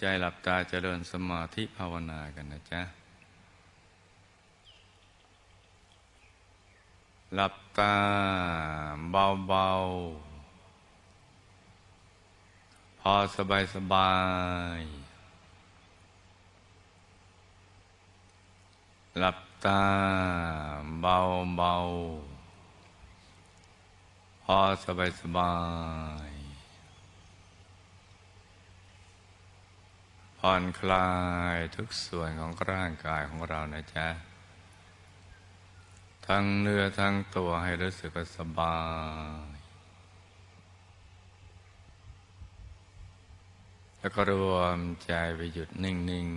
ใจหลับตาเจริญสมาธิภาวนากันนะจ๊ะ หลับตาเบาๆ พอสบายสบาย หลับตาเบาๆ พอสบายสบาย ผ่อนคลายทุกส่วนของร่างกายของเรานะจ๊ะ ทั้งเนื้อทั้งตัวให้รู้สึกว่าสบาย แล้วก็รวมใจไปหยุดนิ่ง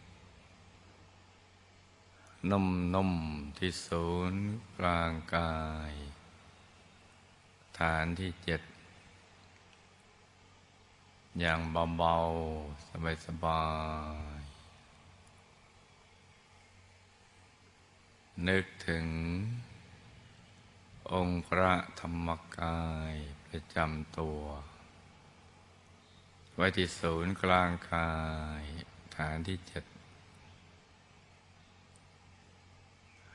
ๆ นุ่ม ๆ ที่ศูนย์กลางกาย ฐานที่เจ็ด อย่างเบาๆ สบายๆ นึกถึง องค์พระธรรมกายประจำตัว ไว้ที่ศูนย์กลางกาย ฐานที่เจ็ด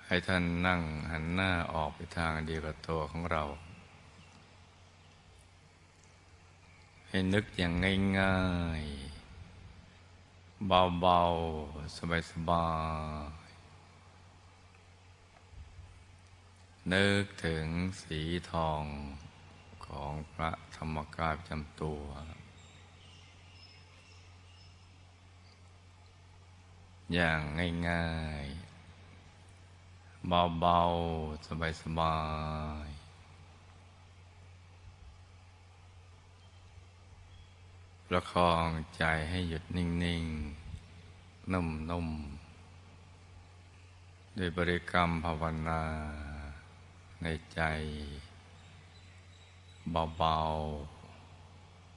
ให้ท่านนั่งหันหน้าออกไปทางเดียวกับตัวของเรา ให้นึกอย่างง่ายๆ เบาๆ สบายๆ นึกถึงสีทองของพระธรรมกายประจำตัว อย่างง่ายๆ เบาๆ สบายๆ ประคองใจให้หยุดนิ่ง ๆ นุ่ม ๆ ด้วยบริกรรมภาวนาในใจ เบา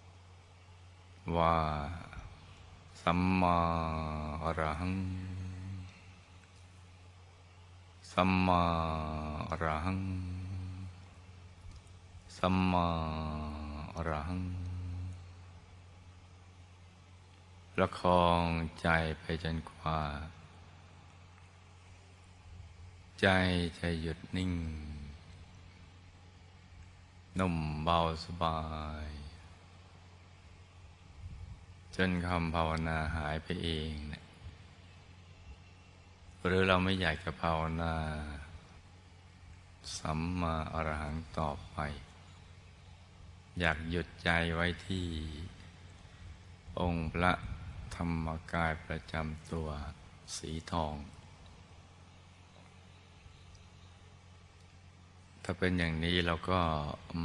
ๆ ว่า สัมมาอรหัง สัมมาอรหัง สัมมาอรหัง ประคองใจไปจนกว่า ใจจะหยุดนิ่ง นุ่มเบาสบาย จนคำภาวนาหายไปเองนะหรือเราไม่อยากจะภาวนา สัมมาอรหังต่อไป อยากหยุดใจไว้ที่องค์พระ รรมกายประจำตัวสีทอง ถ้าเป็นอย่างนี้เราก็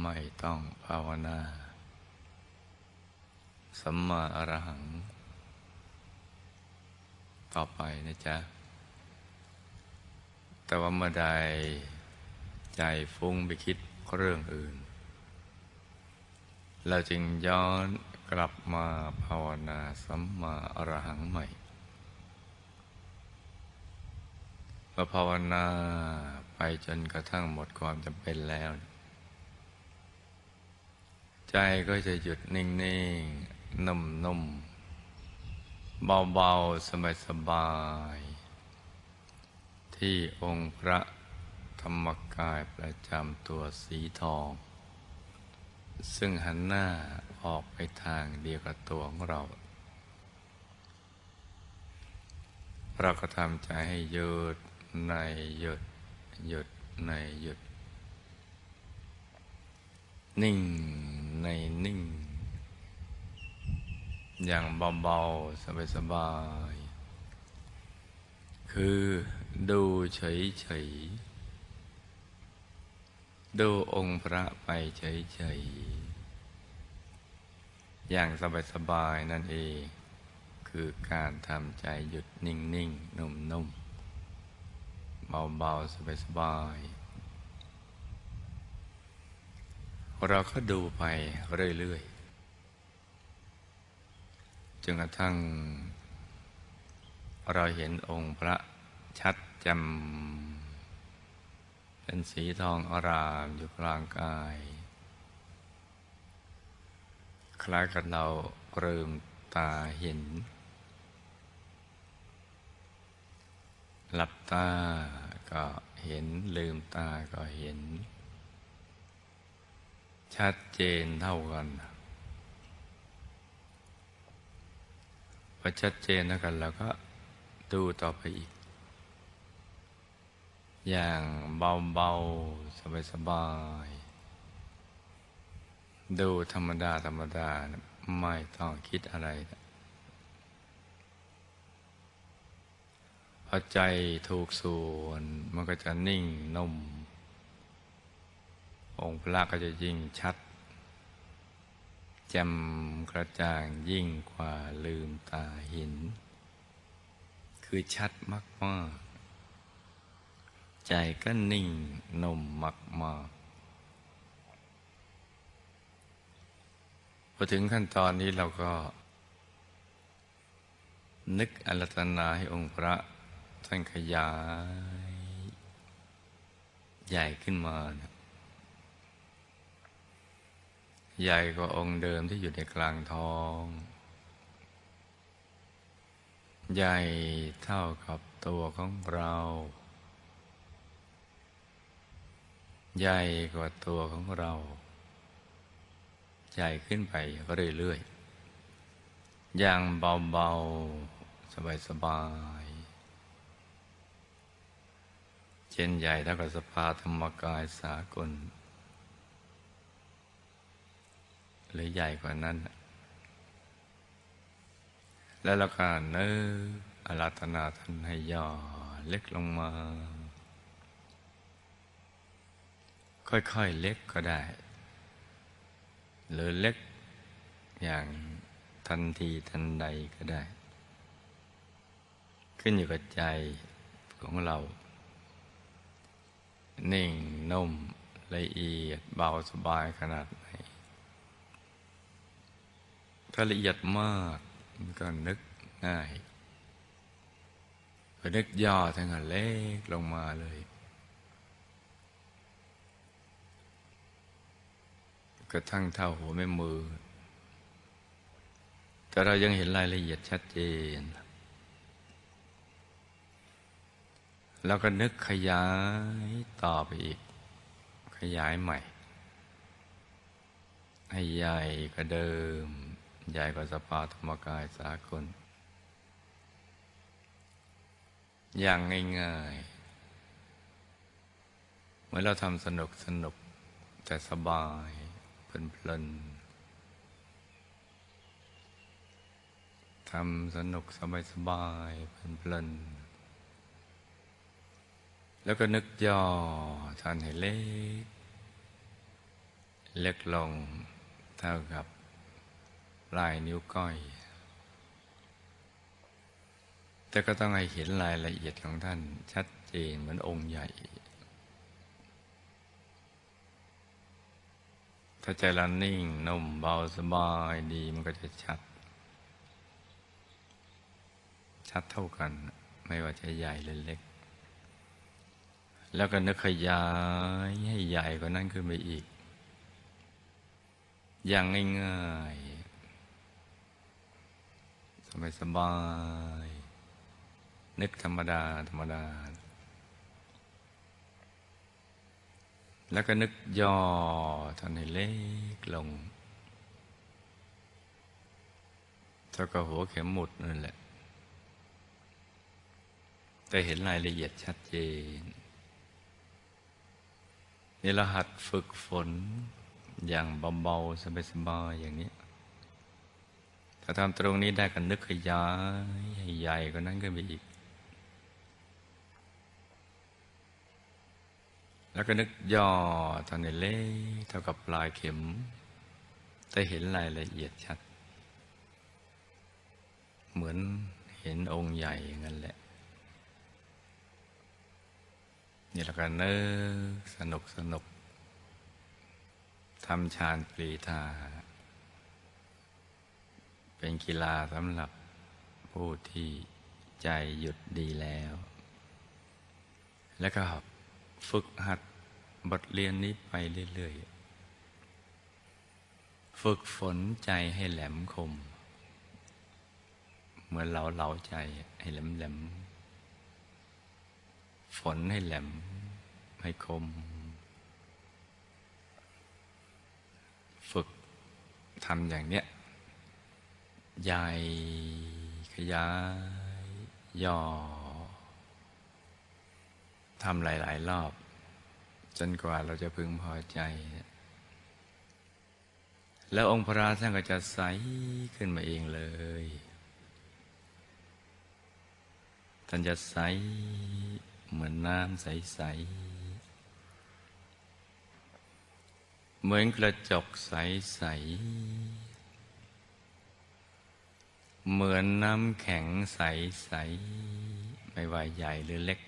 ไม่ต้องภาวนาสัมมาอรหัง ต่อไปนะจ๊ะ แต่ว่าเมื่อใดใจฟุ้งไปคิดเรื่องอื่น เราจึงย้อน กลับมาภาวนาสัมมาอรหังใหม่เมื่อภาวนาไปจนกระทั่งหมดความจำเป็นแล้ว ใจก็จะหยุดนิ่งๆ นุ่มๆ เบาๆ สบายๆ ที่องค์พระธรรมกายประจำตัวสีทอง ซึ่งหันหน้า ออกไปทางเดียวกับตัวของเรา เราก็ทำใจให้หยุดในหยุดหยุดในหยุด นิ่งในนิ่ง อย่างเบาๆ สบายๆคือดูเฉยๆดูองค์พระไปเฉยๆ อย่างสบายๆนั่นเอง คือการทำใจหยุดนิ่งๆนุ่มๆ เบาๆ สบายๆ เราก็ดูไปเรื่อยๆ จนกระทั่ง เราเห็นองค์พระชัดจ่มเป็นสีทองอรามอยู่กลางกาย คล้ายกับเราเริ่มตาเห็น หลับตาก็เห็นลืมตาก็เห็น ชัดเจนเท่ากันพอชัดเจนเท่ากันเราก็ดูต่อไปอีก อย่างเบาๆ สบายๆ ดูธรรมดาธรรมดาไม่ต้องคิดอะไร พอใจถูกส่วนมันก็จะนิ่งนุ่ม องค์พระก็จะยิ่งชัดแจ่มกระจ่างยิ่งกว่าลืมตาเห็นคือชัดมากๆใจก็นิ่งนุ่มมากๆ พอถึงขั้นตอนนี้เราก็ นึกอรัตนาให้องค์พระท่านขยาย ใหญ่ขึ้นมานะใหญ่กว่าองค์เดิมที่อยู่ในกลางท้อง ใหญ่เท่ากับตัวของเรา ใหญ่กว่าตัวของเรา ใหญ่ขึ้นไปเรื่อยๆ อย่างเบาๆ สบายๆ เช่นใหญ่เท่ากับสภาธรรมกายสากล หรือใหญ่กว่านั้น แล้วเราก็เนื้ออาราธนาท่านให้ย่อเล็กลงมา ค่อยๆ เล็กก็ได้ หรือเล็ก อย่างทันทีทันใดก็ได้ ขึ้นอยู่กับใจของเรา นิ่งนุ่มละเอียดเบาสบายขนาดไหน ถ้าละเอียดมากมก็นึกง่ายพอนึกย่อทั้งเล็กลงมาเลย ระทั่งเท่าหัวแม่มือ แต่เรายังเห็นรายละเอียดชัดเจน แล้วก็นึกขยายต่อไปอีก ขยายใหม่ ให้ใหญ่กว่าเดิม ใหญ่กว่าสภาธรรมกายสากล อย่างง่ายๆเมื่อเราทำสนุกสนุกแต่สบาย เพลินๆทำสนุกสบายสบายเพลินๆแล้วก็นึกย่อท่านให้เล็ก เล็กลงเท่ากับลายนิ้วก้อย แต่ก็ต้องให้เห็นรายละเอียดของท่านชัดเจนเหมือนองค์ใหญ่ ถ้าใจเรานิ่งนุ่มเบาสบายดีมันก็จะชัด ชัดเท่ากัน ไม่ว่าจะใหญ่หรือเล็ก แล้วก็นึกขยายให้ใหญ่กว่านั้นขึ้นไปอีก อย่างง่ายๆสบายสบายนึกธรรมดา ธรรมดา แล้วก็นึกย่อท่านให้เล็กลงเท่ากับหัวเข็มหมุดนั่นแหละ แต่เห็นรายละเอียดชัดเจนนี่เราหัดฝึกฝนอย่างเบาๆสบายๆอย่างนี้ ถ้าทำตรงนี้ได้ก็นึกขยายใหญ่กว่านั้นขึ้นไปอีก แล้วก็นึกย่อตอนนี้เล็กเท่ากับปลายเข็มแต่เห็นรายละเอียดชัด เหมือนเห็นองค์ใหญ่อย่างนั้นแหละนี่แล้วก็นึกสนุกสนุกทำฌานปรีธาเป็นกีฬาสำหรับผู้ที่ใจหยุดดีแล้ว แล้วก็ ฝึกหัดบทเรียนนี้ไปเรื่อยๆ ฝึกฝนใจให้แหลมคม เหมือนเราเหลาใจให้แหลมแหลม ฝนให้แหลม ให้คม ฝึกทำอย่างเนี้ยใหญ่ขยายย่อ ทำหลาย ๆ รอบ จนกว่าเราจะพึงพอใจ แล้วองค์พระท่านก็จะใสขึ้นมาเองเลย ท่านจะใสเหมือนน้ำใส ๆ เหมือนกระจกใส ๆ เหมือนน้ำแข็งใส ๆ ไม่ว่าใหญ่หรือเล็ก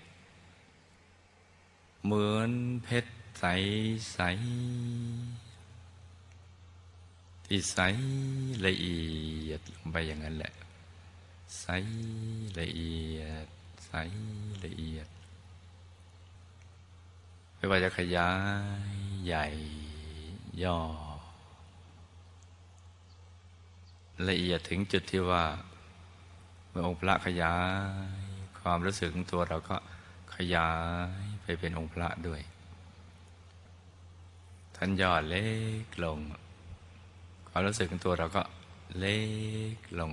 เหมือนเพชรใสๆที่ใสละเอียดลงไปอย่างนั้นแหละ ใสละเอียด ใสละเอียด ไม่ว่าจะขยายใหญ่ย่อ ละเอียดถึงจุดที่ว่า เมื่อองค์พระขยาย ความรู้สึกของตัวเราก็ ขยายไปเป็นองค์พระด้วย ท่านยอดเล็กลงความรู้สึกของตัวเราก็เล็กลง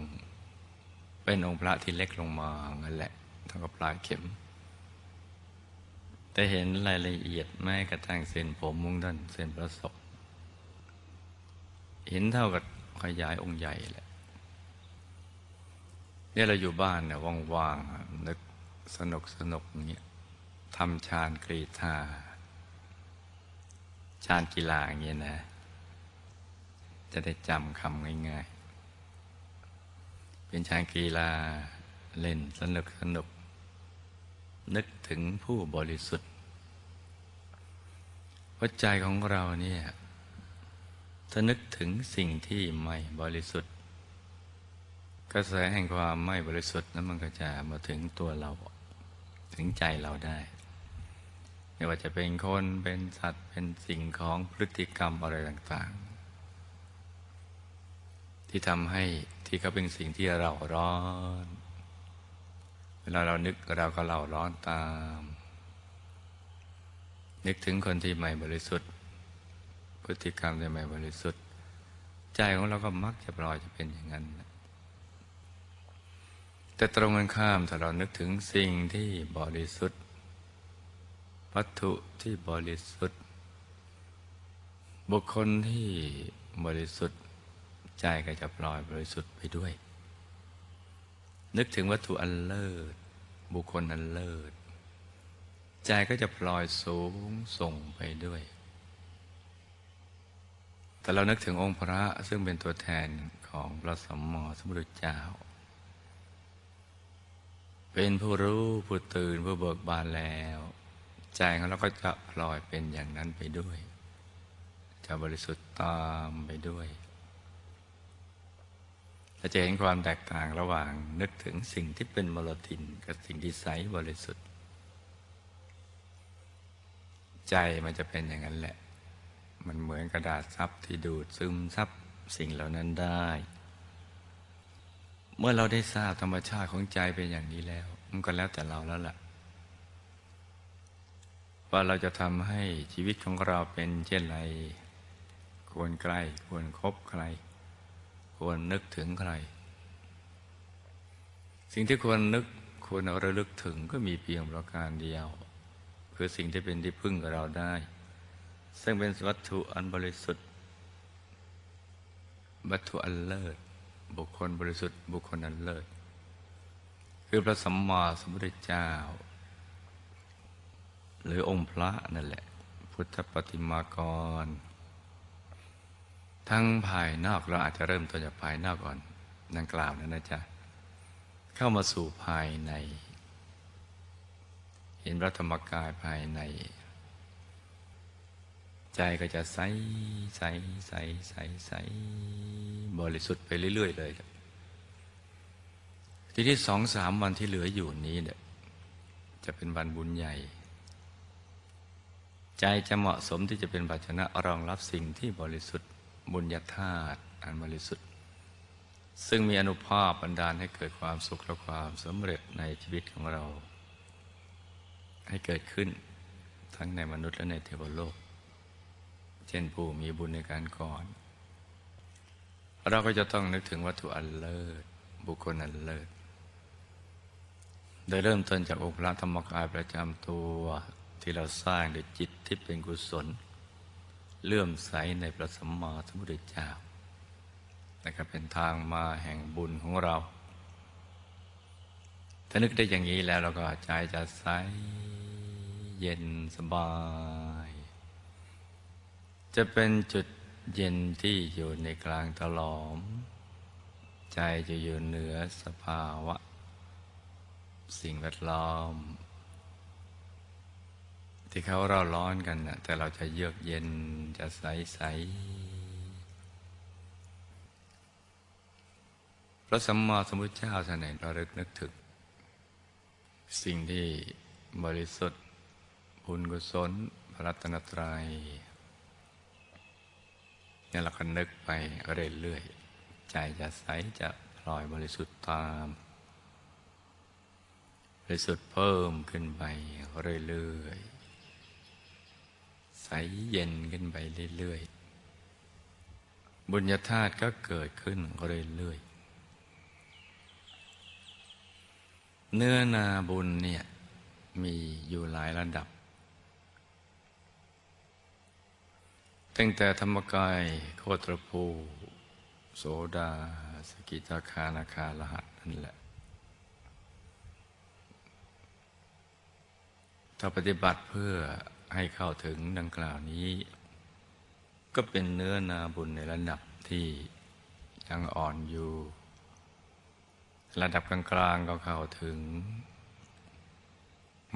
เป็นองค์พระที่เล็กลงมางั้นแหละเท่ากับปลายเข็ม แต่เห็นรายละเอียดแม้กระทั่งเส้นผมมุ้งด้านเส้นประศกเห็นเท่ากับขยายองค์ใหญ่แหละเนี่ยเราอยู่บ้านเนี่ยว่างๆนึกสนุกสนุกอย่างเงี้ย ทำชานกรีธาชานกีฬาอย่างเงี้ยนะ จะได้จำคำง่ายๆ เป็นชานกีฬาเล่นสนุกสนุก นึกถึงผู้บริสุทธิ์หัวใจของเราเนี่ยถ้านึกถึงสิ่งที่ไม่บริสุทธิ์ กระแสแห่งความไม่บริสุทธิ์นั้นมันก็จะมาถึงตัวเรา ถึงใจเราได้ ไม่ว่าจะเป็นคนเป็นสัตว์เป็นสิ่งของพฤติกรรมอะไรต่างๆ ที่ทำให้ที่เขาเป็นสิ่งที่เราร้อน เวลาเรานึกเราก็เราร้อนตาม นึกถึงคนที่ไม่บริสุทธิ์ พฤติกรรมที่ไม่บริสุทธิ์ ใจของเราก็มักจะปล่อยจะเป็นอย่างนั้นแต่ตรงกันข้ามถ้าเรานึกถึงสิ่งที่บริสุทธิ์ วัตถุที่บริสุทธิ์ บุคคลที่บริสุทธิ์ใจก็จะปล่อยบริสุทธิ์ไปด้วย นึกถึงวัตถุอันเลิศ บุคคลอันเลิศ ใจก็จะปล่อยสูงส่งไปด้วย แต่เรานึกถึงองค์พระซึ่งเป็นตัวแทนของพระสัมมาสัมพุทธเจ้าเป็นผู้รู้ผู้ตื่นผู้เบิกบานแล้ว ใจของเราก็จะพลอยเป็นอย่างนั้นไปด้วย จะบริสุทธิ์ตามไปด้วยเราจะเห็นความแตกต่างระหว่างนึกถึงสิ่งที่เป็นมลทินกับสิ่งที่ใสบริสุทธิ์ ใจมันจะเป็นอย่างนั้นแหละ มันเหมือนกระดาษซับที่ดูดซึมซับสิ่งเหล่านั้นได้ เมื่อเราได้ทราบธรรมชาติของใจเป็นอย่างนี้แล้ว มันก็แล้วแต่เราแล้วล่ะ ว่าเราจะทำให้ชีวิตของเราเป็นเช่นไร ควรใกล้ ควรครบใคร ควรนึกถึงใคร สิ่งที่ควรนึกควรระลึกถึงก็มีเพียงประการเดียว คือสิ่งที่เป็นที่พึ่งกับเราได้ ซึ่งเป็นวัตถุอันบริสุทธิ์ วัตถุอันเลิศ บุคคลบริสุทธิ์ บุคคลอันเลิศ คือพระสัมมาสัมพุทธเจ้า หรือองค์พระนั่นแหละ พุทธปฏิมากร ทั้งภายนอกเราอาจจะเริ่มต้นจากภายนอกก่อนนังกล่าวนั้นนะจ๊ะ เข้ามาสู่ภายใน เห็นพระธรรมกายภายใน ใจก็จะใสใสใสใสใสบริสุทธิ์ไปเรื่อย ๆ เลยครับทีที่สองสามวันที่เหลืออยู่นี้เนี่ยจะเป็นวันบุญใหญ่ ใจจะเหมาะสมที่จะเป็นภาชนะรองรับสิ่งที่บริสุทธิ์บุญญาธาตุอันบริสุทธิ์ ซึ่งมีอนุภาพบันดาลให้เกิดความสุขและความสำเร็จในชีวิตของเรา ให้เกิดขึ้นทั้งในมนุษย์และในเทวโลก เช่นผู้มีบุญในการก่อน เราก็จะต้องนึกถึงวัตถุอันเลิศ บุคคลอันเลิศ โดยเริ่มต้นจากองค์พระธรรมกายประจำตัว ที่เราสร้างด้วยจิตที่เป็นกุศลเลื่อมใสในพระสัมมาสัมพุทธเจ้านะครับเป็นทางมาแห่งบุญของเรา ถ้านึกได้อย่างนี้แล้วเราก็ใจจะใสเย็นสบาย จะเป็นจุดเย็นที่อยู่ในกลางตลอม ใจจะอยู่เหนือสภาวะ สิ่งแวดล้อม ที่เขาเราร้อนกันนะแต่เราจะเยือกเย็นจะใสใสพระสัมมาสัมพุทธเจ้าท่านเองระลึกนึกถึงสิ่งที่บริสุทธิ์บุญกุศลพระรัตนตรัยเนี่ยเราก็นึกไปเรื่อยๆใจจะใสจะพลอยบริสุทธิ์ตามบริสุทธิ์เพิ่มขึ้นไปเรื่อยๆ ใสเย็นขึ้นไปเรื่อยๆ บุญญาธาตุก็เกิดขึ้นเรื่อยๆ เนื้อนาบุญเนี่ยมีอยู่หลายระดับ ตั้งแต่ธรรมกายโคตรภูโสดาสกิทาคานาคาลหัสนั่นแหละ ถ้าปฏิบัติเพื่อ ให้เข้าถึงดังกล่าวนี้ ก็เป็นเนื้อนาบุญในระดับที่ยังอ่อนอยู่ ระดับกลางๆก็เข้าถึง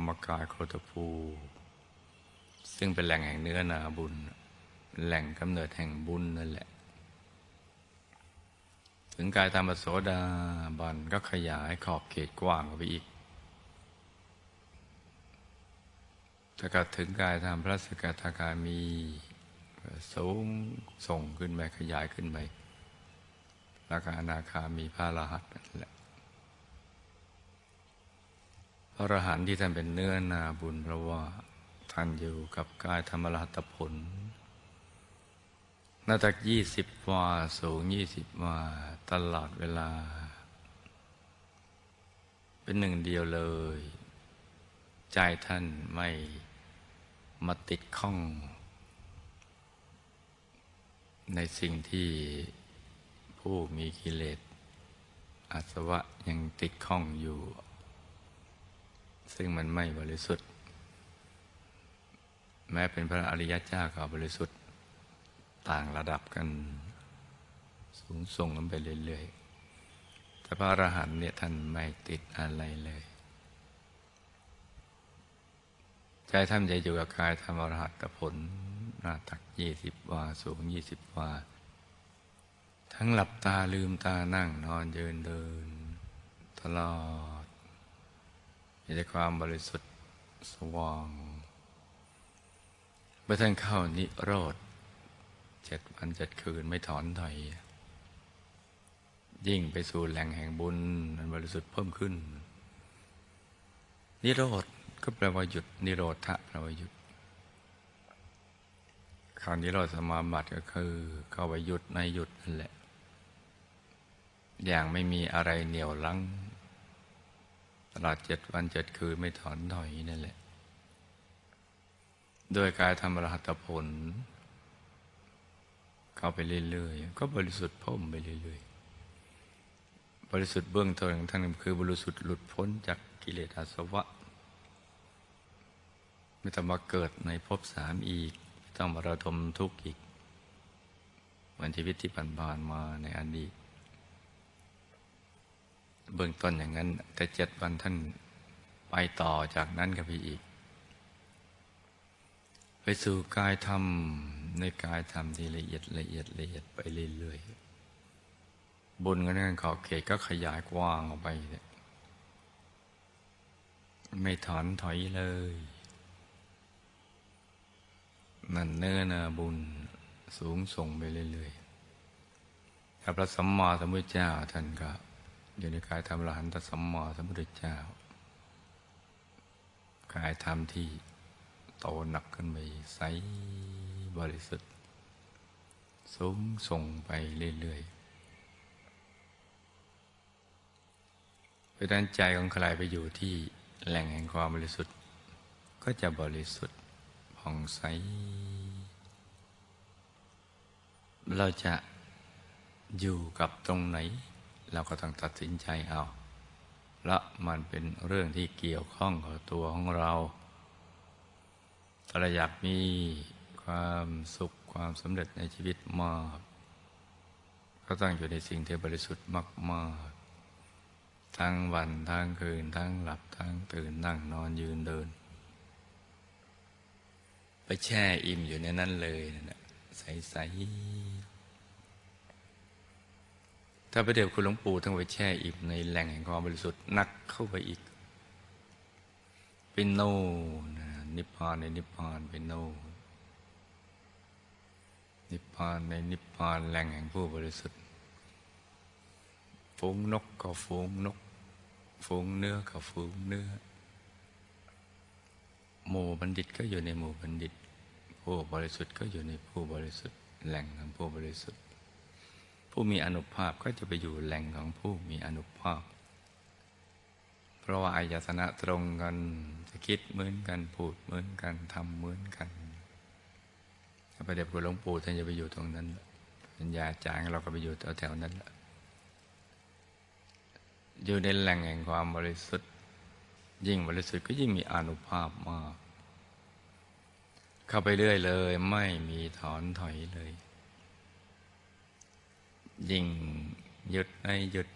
มกายโคตภู ซึ่งเป็นแหล่งแห่งเนื้อนาบุญ แหล่งกำเนิดแห่งบุญนั่นแหละ ถึงกายธรรมโสดาบันก็ขยายขอบเขตกว้างออกไปอีก ถ้าก็ถึงกายธรรมพระสกทาคามีสูงส่งขึ้นไปขยายขึ้นไปแล้วก็อนาคามีพระรหัสนั่นแหละอระรหันที่ท่านเป็นเนื้อนาบุญเพราะว่าท่านอยู่กับกายธรรมรหัตผลนาตักยี่สิบวาสูงยี่สิบวาตลอดเวลา เป็นหนึ่งเดียวเลย ใจท่านไม่ มาติดข้อง ในสิ่งที่ผู้มีกิเลสอาสวะยังติดข้องอยู่ ซึ่งมันไม่บริสุทธิ์ แม้เป็นพระอริยเจ้าก็บริสุทธิ์ต่างระดับกัน สูงส่งกันไปเรื่อยๆแต่พระอรหันต์เนี่ยท่านไม่ติดอะไรเลย ใจท่านจะอยู่กับกายธรรมอรหัตผลหน้าตักยี่สิบวาสูงยี่สิบวา ทั้งหลับตาลืมตานั่งนอนยืนเดิน ตลอดมีแต่ความบริสุทธิ์สว่างเมื่อท่านเข้านิโรธเจ็ดวันเจ็ดคืนไม่ถอนถอยยิ่งไปสู่แหล่งแห่งบุญมันบริสุทธิ์เพิ่มขึ้น นิโรธ ก็แปลว่าหยุดนิโรธะแปลว่าหยุดคำนิโรธสมาบัติก็คือเข้าไปหยุดในหยุดนั่นแหละ อย่างไม่มีอะไรเหนี่ยวลังตลอดเจ็ดวันเจ็ดคืนไม่ถอนถอยนั่นแหละ โดยการทำรหัตผล เข้าไปเรื่อยๆ ก็บริสุทธิ์พ้มไปเรื่อยๆ บริสุทธิ์เบื้องต้นของท่านคือ บริสุทธิ์หลุดพ้นจากกิเลสอาสวะ ไม่ต้องมาเกิดในภพสามอีก ไม่ต้องมาระดมทุกข์อีก เหมือนชีวิตที่ผ่านมาในอดีตเบื้องต้นอย่างนั้น แต่เจ็ดวันท่านไปต่อจากนั้นกับพี่อีก ไปสู่กายธรรมในกายธรรมที่ละเอียดละเอียดละเอียดไปเรื่อยๆบุญก็นั่นขอบเขตก็ขยายกว้างออกไป ไม่ถอนถอยเลย นั่นเนื้อนาบุญสูงส่งไปเรื่อยๆและพระสัมมาสัมพุทธเจ้าท่านก็อยู่ในกายธรรมอรหันตสัมมาสัมพุทธเจ้ากายธรรมที่โตหนักขึ้นไปใสบริสุทธิ์สูงส่งไปเรื่อยๆเพราะนั้นใจของใครไปอยู่ที่แหล่งแห่งความบริสุทธิ์ ก็จะบริสุทธิ์ ผ่องใส เราจะอยู่กับตรงไหน เราก็ต้องตัดสินใจเอาละมันเป็นเรื่องที่เกี่ยวข้องกับตัวของเราถ้าเราอยากมีความสุขความสำเร็จในชีวิตมาก ก็ต้องอยู่ในสิ่งที่บริสุทธิ์มากๆทั้งวันทั้งคืนทั้งหลับทั้งตื่นนั่งนอนยืนเดิน ไปแช่อิ่มอยู่ในนั้นเลยนะใสๆถ้าพระเดชคุณหลวงปู่ต้องไปแช่อิ่มในแหล่งแห่งความบริสุทธิ์นักเข้าไปอีก เป็นโน่นนิพพานในนิพพานเป็นโน่นิพพานในนิพพานแหล่งแห่งผู้บริสุทธิ์ฝูงนกก็ฝูงนกฝูงเนื้อก็ฝูงเนื้อหมู่บัณฑิตก็อยู่ในหมู่บัณฑิต ผู้บริสุทธิ์ก็อยู่ในผู้บริสุทธิ์ แหล่งของผู้บริสุทธิ์ ผู้มีอนุภาพก็จะไปอยู่แหล่งของผู้มีอนุภาพ เพราะว่าอายตนะตรงกันจะคิดเหมือนกันพูดเหมือนกันทำเหมือนกันพระเดชคุหลวงปู่ท่านจะไปอยู่ตรงนั้นปัญญาจางเราก็ไปอยู่แถวๆนั้นอยู่ในแหล่งแห่งความบริสุทธิ์ ยิ่งบริสุทธิ์ก็ยิ่งมีอนุภาพมาก เข้าไปเรื่อยเลย ไม่มีถอนถอยเลย ยิ่งหยุดไม่หยุด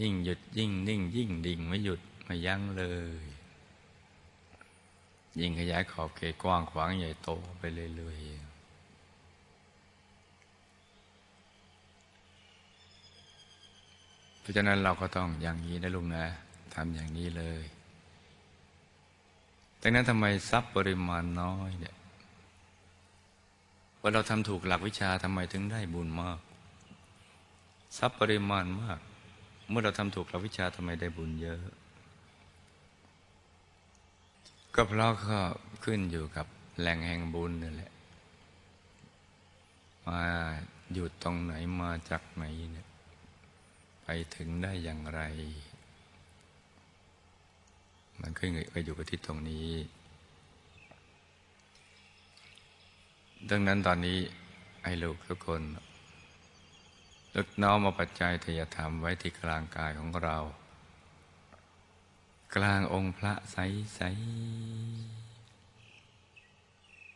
ยิ่งหยุดยิ่งนิ่ง ยิ่งดิ่งไม่หยุดไม่ยั้งเลย ยิ่งขยายขอบเขตกว้างขวางใหญ่โตไปเรื่อยๆเพราะฉะนั้นเราก็ต้องอย่างนี้นะลุงนะทำอย่างนี้เลย ดังนั้นทำไมทรัพย์ปริมาณน้อยเนี่ยว่าเราทำถูกหลักวิชาทำไมถึงได้บุญมาก ทรัพย์ปริมาณมาก เมื่อเราทำถูกหลักวิชาทำไมได้บุญเยอะ ก็เพราะก็ขึ้นอยู่กับแหล่งแห่งบุญนี่แหละมาอยู่ตรงไหนมาจากไหนเนี่ยไปถึงได้อย่างไร มันขึ้นไปอยู่กับที่ตรงนี้ ดังนั้นตอนนี้ไอ้ลูกทุกคนลึกน้อมมาปัจจัยทยธรรมไว้ที่กลางกายของเรา กลางองค์พระใสใส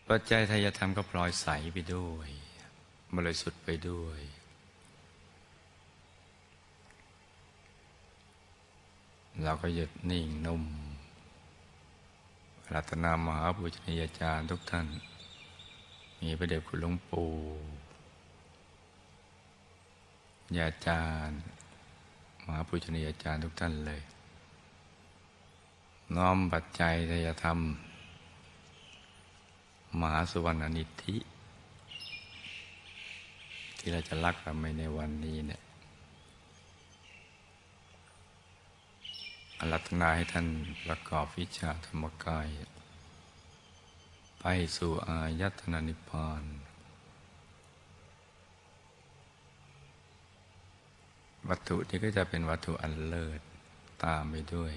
ปัจจัยทยธรรมก็ปล่อยใสไปด้วยบริสุทธิ์ไปด้วย เราก็หยุดนิ่งนุ่ม รัตนามหาปุชนียาจารย์ทุกท่าน มีพระเดชคุณหลวงปู่ยาจารย์ มหาปุชนียาจารย์ทุกท่านเลย น้อมปัจจัยทยธรรม มหาสุวรรณนิธิ ที่เราจะรักกันในวันนี้เนี่ย อารัตนาให้ท่านประกอบวิชาธรรมกาย ไปสู่อายตนะนิพพานวัตถุนี้ก็จะเป็นวัตถุอันเลิศตามไปด้วย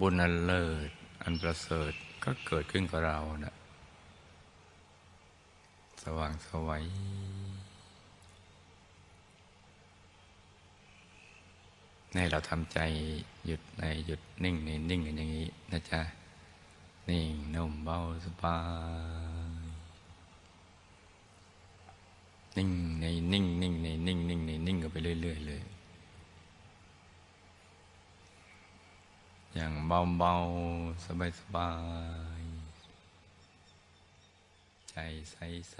บุญอันเลิศ อันประเสริฐก็เกิดขึ้นกับเรานะสว่างสวัย ให้เราทำใจหยุดในหยุดนิ่งในนิ่งกันอย่างนี้นะจ๊ะ นิ่งนุ่มเบาสบาย นิ่งในนิ่งนิ่งในนิ่งนิ่งในนิ่งกันไปเรื่อยๆเลยอย่างเบาเบาสบายสบายใจใสใส